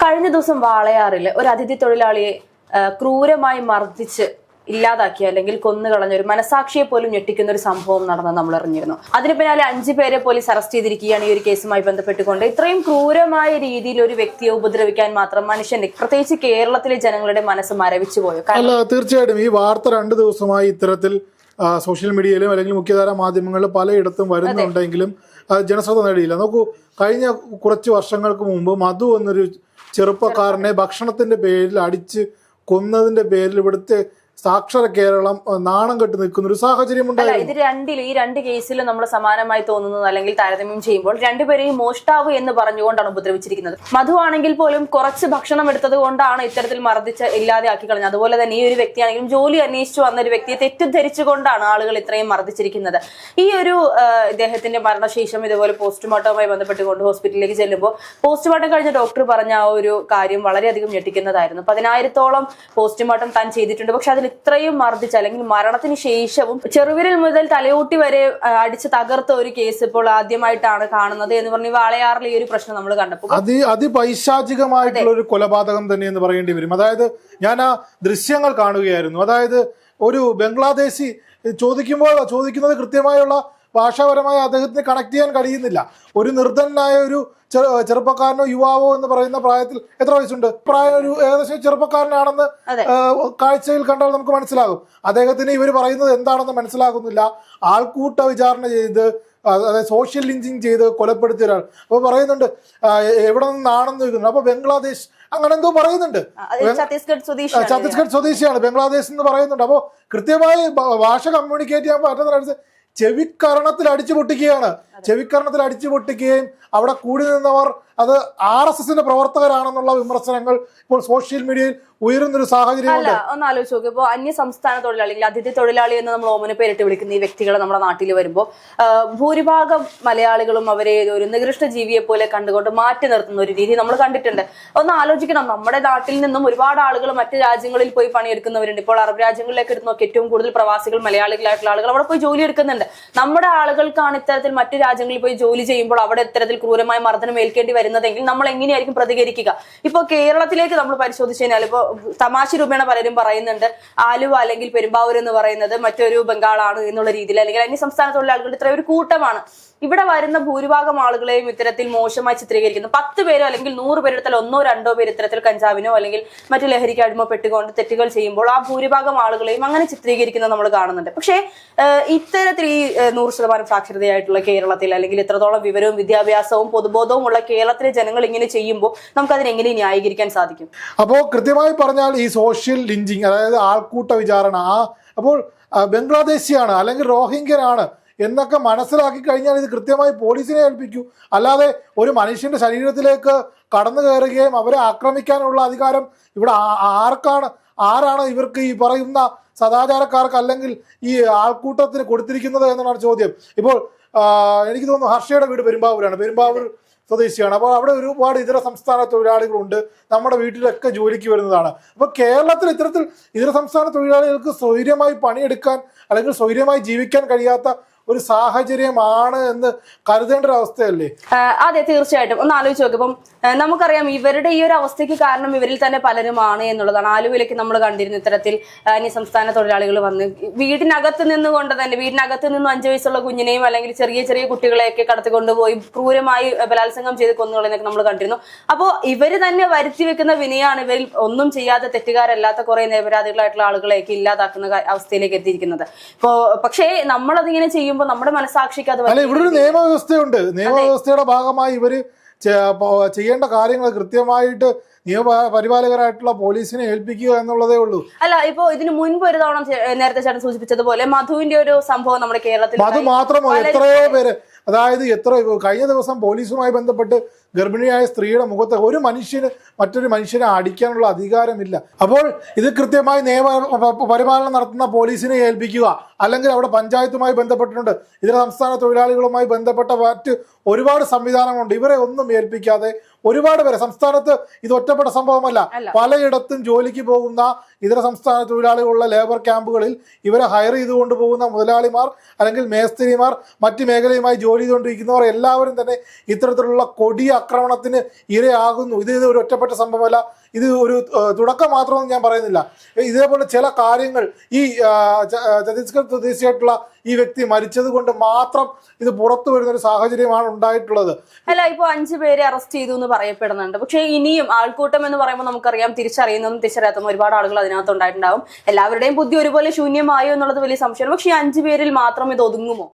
കഴിഞ്ഞ ദിവസം വാളയാറിൽ ഒരു അതിഥി തൊഴിലാളിയെ ക്രൂരമായി മർദ്ദിച്ച് ഇല്ലാതാക്കിയ അല്ലെങ്കിൽ കൊന്നുകളഞ്ഞ ഒരു മനസാക്ഷിയെ പോലും ഞെട്ടിക്കുന്ന ഒരു സംഭവം നടന്നത് നമ്മൾ അറിഞ്ഞിരുന്നു. അതിന് പിന്നാലെ അഞ്ചു പേരെ പോലീസ് അറസ്റ്റ് ചെയ്തിരിക്കുകയാണ് ഈ ഒരു കേസുമായി ബന്ധപ്പെട്ടുകൊണ്ട്. ഇത്രയും ക്രൂരമായ രീതിയിൽ ഒരു വ്യക്തിയെ ഉപദ്രവിക്കാൻ മാത്രം മനുഷ്യന്റെ പ്രത്യേകിച്ച് കേരളത്തിലെ ജനങ്ങളുടെ മനസ്സ് മരവിച്ചു പോയോ? അല്ല തീർച്ചയായിട്ടും ഈ വാർത്ത രണ്ടു ദിവസമായി ഇത്തരത്തിൽ സോഷ്യൽ മീഡിയയിലും അല്ലെങ്കിൽ മുഖ്യധാര മാധ്യമങ്ങളിലും പലയിടത്തും വരുന്നുണ്ടെങ്കിലും ജനശ്രദ്ധ നേടിയില്ല. നോക്കൂ കഴിഞ്ഞ കുറച്ച് വർഷങ്ങൾക്ക് മുമ്പ് മധു എന്നൊരു ചെറുപ്പക്കാരനെ ഭക്ഷണത്തിന്റെ പേരിൽ അടിച്ച് കൊന്നതിന്റെ പേരിൽ ഇവിടുത്തെ സാക്ഷര കേരളം നാണം കെട്ടി നിൽക്കുന്ന ഒരു സാഹചര്യം ഉണ്ടായിരുന്നു. ഇത് രണ്ടിലും ഈ രണ്ട് കേസിലും നമ്മൾ സമാനമായി തോന്നുന്നത് അല്ലെങ്കിൽ താരതമ്യം ചെയ്യുമ്പോൾ രണ്ടുപേരെയും മോഷ്ടാവ് എന്ന് പറഞ്ഞുകൊണ്ടാണ് ഉപദ്രവിച്ചിരിക്കുന്നത്. മധു ആണെങ്കിൽ പോലും കുറച്ച് ഭക്ഷണം എടുത്തത് കൊണ്ടാണ് ഇത്തരത്തിൽ മർദ്ദിച്ച് ഇല്ലാതെയാക്കി കളഞ്ഞത്. അതുപോലെ തന്നെ ഈ ഒരു വ്യക്തിയാണെങ്കിലും ജോലി അന്വേഷിച്ചു വന്ന ഒരു വ്യക്തിയെ തെറ്റിദ്ധരിച്ചുകൊണ്ടാണ് ആളുകൾ ഇത്രയും മർദ്ദിച്ചിരിക്കുന്നത്. ഈ ഒരു ഇദ്ദേഹത്തിന്റെ മരണശേഷം ഇതുപോലെ പോസ്റ്റ്മോർട്ടവുമായി ബന്ധപ്പെട്ടുകൊണ്ട് ഹോസ്പിറ്റലിലേക്ക് ചെല്ലുമ്പോൾ പോസ്റ്റ്മോർട്ടം കഴിഞ്ഞ ഡോക്ടർ പറഞ്ഞ ആ ഒരു കാര്യം വളരെയധികം ഞെട്ടിക്കുന്നതായിരുന്നു. പതിനായിരത്തോളം പോസ്റ്റ്മോർട്ടം താൻ ചെയ്തിട്ടുണ്ട്. പക്ഷെ അതിൽ ഇത്രയും മർദ്ദിച്ച് അല്ലെങ്കിൽ മരണത്തിന് ശേഷവും ചെറുവിരൽ മുതൽ തലയൂട്ടി വരെ അടിച്ച് തകർത്ത ഒരു കേസ് ഇപ്പോൾ ആദ്യമായിട്ടാണ് കാണുന്നത് എന്ന് പറഞ്ഞ് വാളയാറിലെ ഈ ഒരു പ്രശ്നം നമ്മൾ കണ്ടപ്പോൾ. അതി അതിപൈശാചികമായിട്ടുള്ള ഒരു കൊലപാതകം തന്നെ എന്ന് പറയേണ്ടി വരും. അതായത് ഞാൻ ആ ദൃശ്യങ്ങൾ കാണുകയായിരുന്നു. അതായത് ഒരു ബംഗ്ലാദേശി ചോദിക്കുമ്പോൾ ചോദിക്കുന്നത് കൃത്യമായുള്ള ഭാഷാപരമായ അദ്ദേഹത്തിന് കണക്ട് ചെയ്യാൻ കഴിയുന്നില്ല. ഒരു നിർദ്ധനായ ഒരു ചെറു- ചെറുപ്പക്കാരനോ യുവാവോ എന്ന് പറയുന്ന പ്രായത്തിൽ എത്ര വയസ്സുണ്ട്? പ്രായം ഒരു ഏകദേശം ചെറുപ്പക്കാരനാണെന്ന് കാഴ്ചയിൽ കണ്ടാൽ നമുക്ക് മനസ്സിലാകും. അദ്ദേഹത്തിന് ഇവർ പറയുന്നത് എന്താണെന്ന് മനസ്സിലാകുന്നില്ല. ആൾക്കൂട്ട വിചാരണ ചെയ്ത് അതായത് സോഷ്യൽ ലിഞ്ചിങ് ചെയ്ത് കൊലപ്പെടുത്തിയ ഒരാൾ. അപ്പൊ പറയുന്നുണ്ട് എവിടെ നിന്നാണെന്ന് ചോദിക്കുന്നു അപ്പൊ ബംഗ്ലാദേശ് അങ്ങനെ എന്തോ പറയുന്നുണ്ട്. അത് ഛത്തീസ്ഗഡ് സ്വദേശിയാണ്. ഛത്തീസ്ഗഡ് സ്വദേശിയാണ്. ബംഗ്ലാദേശ് എന്ന് പറയുന്നുണ്ട്. അപ്പോൾ കൃത്യമായി ഭാഷ കമ്മ്യൂണിക്കേറ്റ് ചെയ്യാൻ പറ്റുന്ന ചെവിക്കരണത്തിൽ അടിച്ചു പൊട്ടിക്കുകയാണ് ചെവിക്കരണത്തിൽ അടിച്ചു പൊട്ടിക്കുകയും അവിടെ കൂടി നിന്നവർ അത് ആർ എസ് എസിന്റെ പ്രവർത്തകരാണെന്നുള്ള വിമർശനങ്ങൾ ഇപ്പോൾ സോഷ്യൽ മീഡിയയിൽ ഉയരുന്നൊരു സാഹചര്യമുണ്ട്. ഒന്ന് ആലോചിച്ച് നോക്കി. ഇപ്പോൾ അന്യ സംസ്ഥാന തൊഴിലാളി അല്ലെങ്കിൽ അതിഥി തൊഴിലാളി എന്ന് നമ്മൾ ഓമന പേരിട്ട് വിളിക്കുന്ന ഈ വ്യക്തികൾ നമ്മുടെ നാട്ടിൽ വരുമ്പോൾ ഭൂരിഭാഗം മലയാളികളും അവരെ ഒരു നികൃഷ്ട ജീവിയെ പോലെ കണ്ടുകൊണ്ട് മാറ്റി നിർത്തുന്ന ഒരു രീതി നമ്മൾ കണ്ടിട്ടുണ്ട്. ഒന്ന് ആലോചിക്കണം. നമ്മുടെ നാട്ടിൽ നിന്നും ഒരുപാട് ആളുകൾ മറ്റ് രാജ്യങ്ങളിൽ പോയി പണിയെടുക്കുന്നവരുണ്ട്. ഇപ്പോൾ അറബ് രാജ്യങ്ങളിലേക്ക് എടുത്ത് നോക്കി. ഏറ്റവും കൂടുതൽ പ്രവാസികൾ മലയാളികളായിട്ടുള്ള ആളുകൾ അവിടെ പോയി ജോലി എടുക്കുന്നുണ്ട്. നമ്മുടെ ആളുകൾക്കാണ് ഇത്തരത്തിൽ മറ്റു രാജ്യങ്ങളിൽ പോയി ജോലി ചെയ്യുമ്പോൾ അവിടെ ഇത്തരത്തിൽ ക്രൂരമായ മർദ്ദനം ഏൽക്കേണ്ടി വരുന്നതെങ്കിൽ നമ്മൾ എങ്ങനെയായിരിക്കും പ്രതികരിക്കുക? ഇപ്പൊ കേരളത്തിലേക്ക് നമ്മൾ പരിശോധിച്ചു കഴിഞ്ഞാൽ ഇപ്പൊ തമാശ രൂപേണ പലരും പറയുന്നുണ്ട്. ആലുവ അല്ലെങ്കിൽ പെരുമ്പാവൂർ എന്ന് പറയുന്നത് മറ്റൊരു ബംഗാളാണ് എന്നുള്ള രീതിയിൽ അല്ലെങ്കിൽ അന്യ സംസ്ഥാനത്തുള്ള തൊഴിലാളികളുടെ ഇത്ര ഒരു കൂട്ടമാണ്. ഇവിടെ വരുന്ന ഭൂരിഭാഗം ആളുകളെയും ഇത്തരത്തിൽ മോശമായി ചിത്രീകരിക്കുന്നു. പത്ത് പേരോ അല്ലെങ്കിൽ നൂറ് പേരെടുത്താൽ ഒന്നോ രണ്ടോ പേര് ഇത്തരത്തിൽ കഞ്ചാവിനോ അല്ലെങ്കിൽ മറ്റു ലഹരിക്ക് അടിമപ്പെട്ടുകൊണ്ട് തെറ്റുകൾ ചെയ്യുമ്പോൾ ആ ഭൂരിഭാഗം ആളുകളെയും അങ്ങനെ ചിത്രീകരിക്കുന്നത് നമ്മൾ കാണുന്നുണ്ട്. പക്ഷേ ഇത്തരത്തിൽ ഈ നൂറ് ശതമാനം സാക്ഷരതയായിട്ടുള്ള കേരളത്തിൽ അല്ലെങ്കിൽ ഇത്രത്തോളം വിവരവും വിദ്യാഭ്യാസവും പൊതുബോധവും ഉള്ള കേരളത്തിലെ ജനങ്ങൾ ഇങ്ങനെ ചെയ്യുമ്പോൾ നമുക്ക് അതിനെ എങ്ങനെ ന്യായീകരിക്കാൻ സാധിക്കും? അപ്പോൾ കൃത്യമായി പറഞ്ഞാൽ ഈ സോഷ്യൽ ലിഞ്ചിങ് അതായത് ആൾക്കൂട്ട വിചാരണ ആ അപ്പോൾ ബംഗ്ലാദേശിയാണ് അല്ലെങ്കിൽ റോഹിംഗ്യനാണ് എന്നൊക്കെ മനസ്സിലാക്കി കഴിഞ്ഞാൽ ഇത് കൃത്യമായി പോലീസിനെ ഏൽപ്പിക്കൂ. അല്ലാതെ ഒരു മനുഷ്യന്റെ ശരീരത്തിലേക്ക് കടന്നു കയറുകയും അവരെ ആക്രമിക്കാനുള്ള അധികാരം ഇവിടെ ആർക്കാണ് ആരാണ് ഇവർക്ക് ഈ പറയുന്ന സദാചാരക്കാർക്ക് അല്ലെങ്കിൽ ഈ ആൾക്കൂട്ടത്തിന് കൊടുത്തിരിക്കുന്നത് എന്നാണ് ചോദ്യം. ഇപ്പോൾ എനിക്ക് തോന്നുന്നു ഹർഷയുടെ വീട് പെരുമ്പാവൂരാണ്. പെരുമ്പാവൂർ സ്വദേശിയാണ്. അപ്പോൾ അവിടെ ഒരുപാട് ഇതര സംസ്ഥാന തൊഴിലാളികളുണ്ട്. നമ്മുടെ വീട്ടിലൊക്കെ ജോലിക്ക് വരുന്നതാണ്. അപ്പോൾ കേരളത്തിൽ ഇത്തരത്തിൽ ഇതര സംസ്ഥാന തൊഴിലാളികൾക്ക് സ്വൈര്യമായി പണിയെടുക്കാൻ അല്ലെങ്കിൽ സ്വൈര്യമായി ജീവിക്കാൻ കഴിയാത്ത ഒരു സാഹചര്യമാണ് എന്ന് കരുതേണ്ട ഒരു അവസ്ഥയല്ലേ? അതെ തീർച്ചയായിട്ടും. ഒന്ന് ആലോചിച്ച് നോക്ക്. നമുക്കറിയാം ഇവരുടെ ഈ ഒരു അവസ്ഥയ്ക്ക് കാരണം ഇവരിൽ തന്നെ പലരുമാണ് എന്നുള്ളതാണ്. ആലുവയിലേക്ക് നമ്മൾ കണ്ടിരുന്നു ഇത്തരത്തിൽ സംസ്ഥാന തൊഴിലാളികൾ വന്ന് വീടിനകത്ത് നിന്നുകൊണ്ട് തന്നെ വീടിനകത്ത് നിന്നും അഞ്ചു വയസ്സുള്ള കുഞ്ഞിനെയും അല്ലെങ്കിൽ ചെറിയ ചെറിയ കുട്ടികളെയൊക്കെ കടത്തിക്കൊണ്ടുപോയി ക്രൂരമായി ബലാത്സംഗം ചെയ്ത് കൊന്നുകളെന്നൊക്കെ നമ്മൾ കണ്ടിരുന്നു. അപ്പോൾ ഇവർ തന്നെ വരുത്തി വെക്കുന്ന വിനയാണ് ഇവരിൽ ഒന്നും ചെയ്യാത്ത തെറ്റുകാരല്ലാത്ത കുറെ നിരപരാധികളായിട്ടുള്ള ആളുകളെയൊക്കെ ഇല്ലാതാക്കുന്ന അവസ്ഥയിലേക്ക് എത്തിയിരിക്കുന്നത്. ഇപ്പോ പക്ഷേ നമ്മളതിങ്ങനെ ചെയ്യുമ്പോൾ നമ്മുടെ മനസാക്ഷിക്ക് അത് അല്ല ഇവിടെ ഒരു നിയമവ്യവസ്ഥയുണ്ട്. നിയമവ്യവസ്ഥയുടെ ഭാഗമായി ഇവർ ചെയ്യേണ്ട കാര്യങ്ങൾ കൃത്യമായിട്ട് നിയമപരിപാലകരായിട്ടുള്ള പോലീസിനെ ഏൽപ്പിക്കുക എന്നുള്ളതേ ഉള്ളൂ. അല്ല ഇപ്പോ ഇതിന് മുൻപ് ഒരു തവണ നേരത്തെ ചേട്ടൻ സൂചിപ്പിച്ചതുപോലെ മധുവിന്റെ ഒരു സംഭവം നമ്മുടെ കേരളത്തിൽ അത് മാത്രമോ എത്രയോ പേര് അതായത് എത്ര കഴിഞ്ഞ ദിവസം പോലീസുമായി ബന്ധപ്പെട്ട് ഗർഭിണിയായ സ്ത്രീയുടെ മുഖത്ത് ഒരു മനുഷ്യന് മറ്റൊരു മനുഷ്യനെ അടിക്കാനുള്ള അധികാരമില്ല. അപ്പോൾ ഇത് കൃത്യമായി നിയമ പരിപാലനം നടത്തുന്ന പോലീസിനെ ഏൽപ്പിക്കുക. അല്ലെങ്കിൽ അവിടെ പഞ്ചായത്തുമായി ബന്ധപ്പെട്ടിട്ടുണ്ട്. ഇതര സംസ്ഥാന തൊഴിലാളികളുമായി ബന്ധപ്പെട്ട മറ്റ് ഒരുപാട് സംവിധാനങ്ങളുണ്ട്. ഇവരെ ഒന്നും ഏൽപ്പിക്കാതെ ഒരുപാട് പേരെ. സംസ്ഥാനത്ത് ഇത് ഒറ്റപ്പെട്ട സംഭവമല്ല. പലയിടത്തും ജോലിക്ക് പോകുന്ന ഇതര സംസ്ഥാന തൊഴിലാളികളുള്ള ലേബർ ക്യാമ്പുകളിൽ ഇവരെ ഹയർ ചെയ്തുകൊണ്ട് പോകുന്ന മുതലാളിമാർ അല്ലെങ്കിൽ മേസ്തിരിമാർ മറ്റ് മേഖലയുമായി ജോലി ചെയ്തുകൊണ്ടിരിക്കുന്നവർ എല്ലാവരും തന്നെ ഇത്തരത്തിലുള്ള കൊടിയ ആക്രമണത്തിന് ഇരയാകുന്നു. ഇത് ഇത് ഒരു ഒറ്റപ്പെട്ട സംഭവമല്ല. ഇത് ഒരു തുടക്കം മാത്രമെന്ന് ഞാൻ പറയുന്നില്ല. ഇതേപോലെ ചില കാര്യങ്ങൾ ഈ ഛത്തീസ്ഗഡ് സ്വദേശിയായിട്ടുള്ള ഈ വ്യക്തി മരിച്ചത് കൊണ്ട് മാത്രം ഇത് പുറത്തു വരുന്ന ഒരു സാഹചര്യമാണ് ഉണ്ടായിട്ടുള്ളത്. അല്ല ഇപ്പൊ അഞ്ചു പേരെ അറസ്റ്റ് ചെയ്തു എന്ന് പറയപ്പെടുന്നുണ്ട്. പക്ഷേ ഇനിയും ആൾക്കൂട്ടം എന്ന് പറയുമ്പോൾ നമുക്കറിയാം തിരിച്ചറിയുന്നതും തിരിച്ചറിയാത്തതും ഒരുപാട് ആളുകൾ അതിനകത്ത് ഉണ്ടായിട്ടുണ്ടാവും. എല്ലാവരുടെയും ബുദ്ധി ഒരുപോലെ ശൂന്യമായോ എന്നുള്ളത് വലിയ സംശയമാണ്. പക്ഷേ ഈ അഞ്ചു പേരിൽ മാത്രം ഇത് ഒതുങ്ങുമോ?